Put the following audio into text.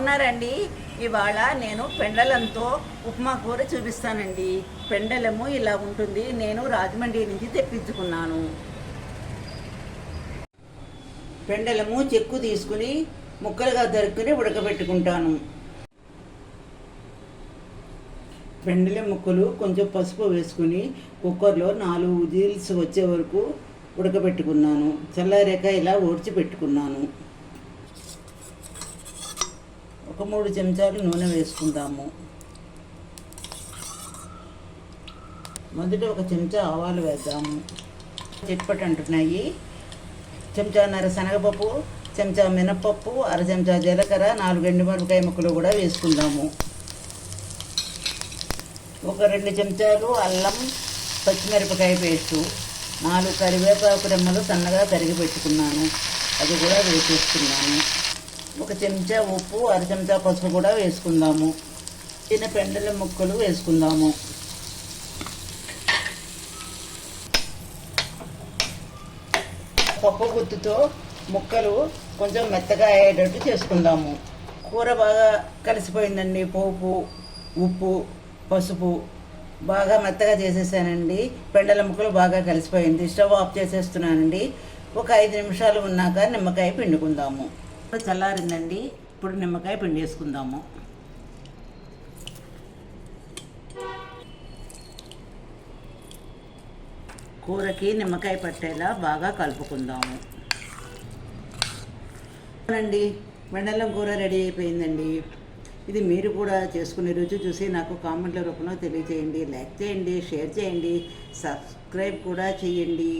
బాగున్నారండి. ఇవాళ నేను పెండలంతో ఉప్మా కూర చూపిస్తానండి. పెండలము ఇలా ఉంటుంది. నేను రాజమండ్రి నుంచి తెప్పించుకున్నాను. పెండలము చెక్కు తీసుకుని ముక్కలుగా దరుక్కుని ఉడకబెట్టుకుంటాను. పెండల ముక్కలు కొంచెం పసుపు వేసుకుని కుక్కర్లో నాలుగు విజిల్స్ వచ్చే వరకు ఉడకబెట్టుకున్నాను. చల్లారాక ఇలా ఓడ్చి పెట్టుకున్నాను ఒక మూడు చెంచాలు నూనె వేసుకుందాము. మొదట ఒక చెంచా ఆవాలు వేద్దాము. చిట్పట్ అంటున్నాయి. చెంచాన్నర శనగపప్పు చెంచా మినపప్పు అర చెంచా జీలకర్ర నాలుగు ఎండుమిరపకాయ ముక్కలు కూడా వేసుకుందాము. ఒక రెండు చెంచాలు అల్లం పచ్చిమిరపకాయ పేస్టు నాలుగు కరివేపాకు రెమ్మలు సన్నగా తరిగి పెట్టుకున్నాను. అది కూడా వేసేస్తున్నాను. ఒక చెంచా ఉప్పు అర చెంచా పసుపు కూడా వేసుకుందాము. చిన్న పెండల ముక్కలు వేసుకుందాము. పప్పు గుత్తుతో ముక్కలు కొంచెం మెత్తగా అయ్యేటట్టు చేసుకుందాము. కూర బాగా కలిసిపోయిందండి పోపు ఉప్పు పసుపు. బాగా మెత్తగా చేసేసానండి. పెండల ముక్కలు బాగా కలిసిపోయింది. స్టవ్ ఆఫ్ చేసేస్తున్నానండి. ఒక ఐదు నిమిషాలు ఉన్నాక నిమ్మకాయ పిండుకుందాము. చల్లారిందండి. ఇప్పుడు నిమ్మకాయ పిండేసుకుందాము కూరకి నిమ్మకాయ పట్టేలా బాగా కలుపుకుందాము. అండి వెండలం కూర రెడీ అయిపోయిందండి. ఇది మీరు కూడా చేసుకునే రుచి చూసి నాకు కామెంట్ల రూపంలో తెలియజేయండి లైక్ చేయండి షేర్ చేయండి సబ్స్క్రైబ్ కూడా చేయండి.